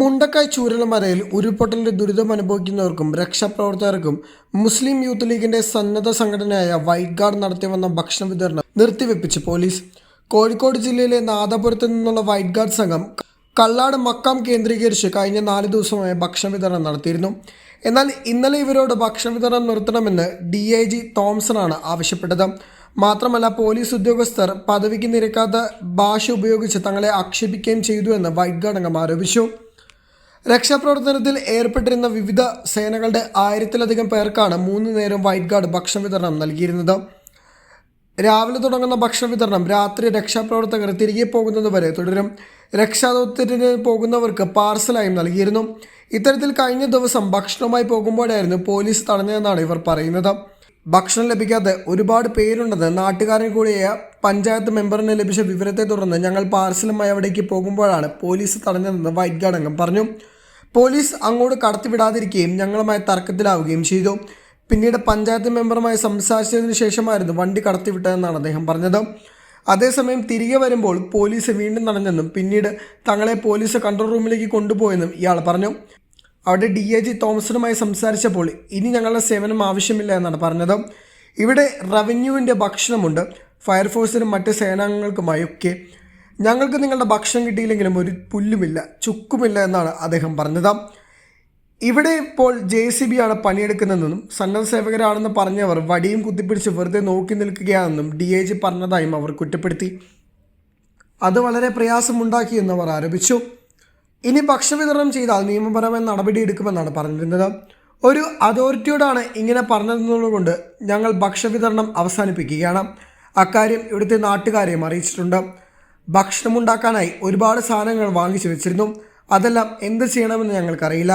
മുണ്ടക്കായ് ചൂരൽമലയിൽ ഉരുൾപൊട്ടലിന്റെ ദുരിതം അനുഭവിക്കുന്നവർക്കും രക്ഷാപ്രവർത്തകർക്കും മുസ്ലിം യൂത്ത് ലീഗിന്റെ സന്നദ്ധ സംഘടനയായ വൈറ്റ് ഗാർഡ് നടത്തി വന്ന ഭക്ഷണ വിതരണം നിർത്തിവെപ്പിച്ച് പോലീസ്. കോഴിക്കോട് ജില്ലയിലെ നാദാപുരത്ത് നിന്നുള്ള വൈറ്റ് ഗാർഡ് സംഘം കള്ളാട് മക്കാം കേന്ദ്രീകരിച്ച് കഴിഞ്ഞ നാല് ദിവസമായി ഭക്ഷണ വിതരണം നടത്തിയിരുന്നു. എന്നാൽ ഇന്നലെ ഇവരോട് ഭക്ഷണ വിതരണം നിർത്തണമെന്ന് ഡി ഐ ജി തോംസണാണ് ആവശ്യപ്പെട്ടത്. മാത്രമല്ല പോലീസ് ഉദ്യോഗസ്ഥർ പദവിക്ക് നിരക്കാത്ത ഭാഷ ഉപയോഗിച്ച് തങ്ങളെ ആക്ഷേപിക്കുകയും ചെയ്തു എന്ന് വൈറ്റ് ഗാർഡ് അംഗം ആരോപിച്ചു. രക്ഷാപ്രവർത്തനത്തിൽ ഏർപ്പെട്ടിരുന്ന വിവിധ സേനകളുടെ ആയിരത്തിലധികം പേർക്കാണ് മൂന്ന് നേരം വൈറ്റ് ഗാർഡ് ഭക്ഷണ വിതരണം നൽകിയിരുന്നത്. രാവിലെ തുടങ്ങുന്ന ഭക്ഷണ വിതരണം രാത്രി രക്ഷാപ്രവർത്തകർ തിരികെ പോകുന്നത് വരെ തുടരും. രക്ഷാദൗത്യത്തിന് പോകുന്നവർക്ക് പാർസലായും നൽകിയിരുന്നു. ഇത്തരത്തിൽ കഴിഞ്ഞ ദിവസം ഭക്ഷണവുമായി പോകുമ്പോഴായിരുന്നു പോലീസ് തടഞ്ഞതെന്നാണ് ഇവർ പറയുന്നത്. ഭക്ഷണം ലഭിക്കാതെ ഒരുപാട് പേരുണ്ടെന്ന് നാട്ടുകാരൻ കൂടിയായ പഞ്ചായത്ത് മെമ്പറിന് ലഭിച്ച വിവരത്തെ തുടർന്ന് ഞങ്ങൾ പാർസലുമായി അവിടേക്ക് പോകുമ്പോഴാണ് പോലീസ് തടഞ്ഞതെന്ന് വൈറ്റ് ഗാർഡ് അംഗം പറഞ്ഞു. പോലീസ് അങ്ങോട്ട് കടത്തിവിടാതിരിക്കുകയും ഞങ്ങളുമായി തർക്കത്തിലാവുകയും ചെയ്തു. പിന്നീട് പഞ്ചായത്ത് മെമ്പറുമായി സംസാരിച്ചതിന് ശേഷമായിരുന്നു വണ്ടി കടത്തിവിട്ടതെന്നാണ് അദ്ദേഹം പറഞ്ഞത്. അതേസമയം തിരികെ വരുമ്പോൾ പോലീസ് വീണ്ടും തടഞ്ഞെന്നും പിന്നീട് തങ്ങളെ പോലീസ് കൺട്രോൾ റൂമിലേക്ക് കൊണ്ടുപോയെന്നും ഇയാൾ പറഞ്ഞു. അവിടെ ഡി ഐ ജി തോമസിനുമായി സംസാരിച്ചപ്പോൾ ഇനി ഞങ്ങളുടെ സേവനം ആവശ്യമില്ല എന്നാണ് പറഞ്ഞത്. ഇവിടെ റവന്യൂവിന്റെ ഭക്ഷണമുണ്ട്. ഫയർഫോഴ്സിനും മറ്റ് സേനാംഗങ്ങൾക്കുമായി ഒക്കെ ഞങ്ങൾക്ക് നിങ്ങളുടെ ഭക്ഷണം കിട്ടിയില്ലെങ്കിലും ഒരു പുല്ലുമില്ല ചുക്കുമില്ല എന്നാണ് അദ്ദേഹം പറഞ്ഞത്. ഇവിടെ ഇപ്പോൾ ജെ സി ബി ആണ് പണിയെടുക്കുന്നതെന്നും സന്നദ്ധ സേവകരാണെന്ന് പറഞ്ഞവർ വടിയും കുത്തിപ്പിടിച്ച് വെറുതെ നോക്കി നിൽക്കുകയാണെന്നും ഡി ഐ ജി പറഞ്ഞതായും അവർ കുറ്റപ്പെടുത്തി. അത് വളരെ പ്രയാസമുണ്ടാക്കിയെന്ന് അവർ ആരോപിച്ചു. ഇനി ഭക്ഷ്യവിതരണം ചെയ്താൽ നിയമപരമായ നടപടിയെടുക്കുമെന്നാണ് പറഞ്ഞിരുന്നത്. ഒരു അതോറിറ്റിയോടാണ് ഇങ്ങനെ പറഞ്ഞതെന്നുള്ളതുകൊണ്ട് ഞങ്ങൾ ഭക്ഷ്യവിതരണം അവസാനിപ്പിക്കുകയാണ്. അക്കാര്യം ഇവിടുത്തെ നാട്ടുകാരെയും അറിയിച്ചിട്ടുണ്ട്. ഭക്ഷണമുണ്ടാക്കാനായി ഒരുപാട് സാധനങ്ങൾ വാങ്ങിച്ചു വെച്ചിരുന്നു അതെല്ലാം എന്ത് ചെയ്യണമെന്ന് ഞങ്ങൾക്കറിയില്ല.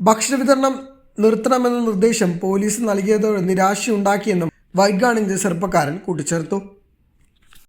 ഭക്ഷണ വിതരണം നിർത്തണമെന്ന നിർദ്ദേശം പോലീസ് നൽകിയതോടെ നിരാശയുണ്ടാക്കിയെന്നും വൈറ്റ് ചെറുപ്പക്കാരൻ കൂട്ടിച്ചേർത്തു.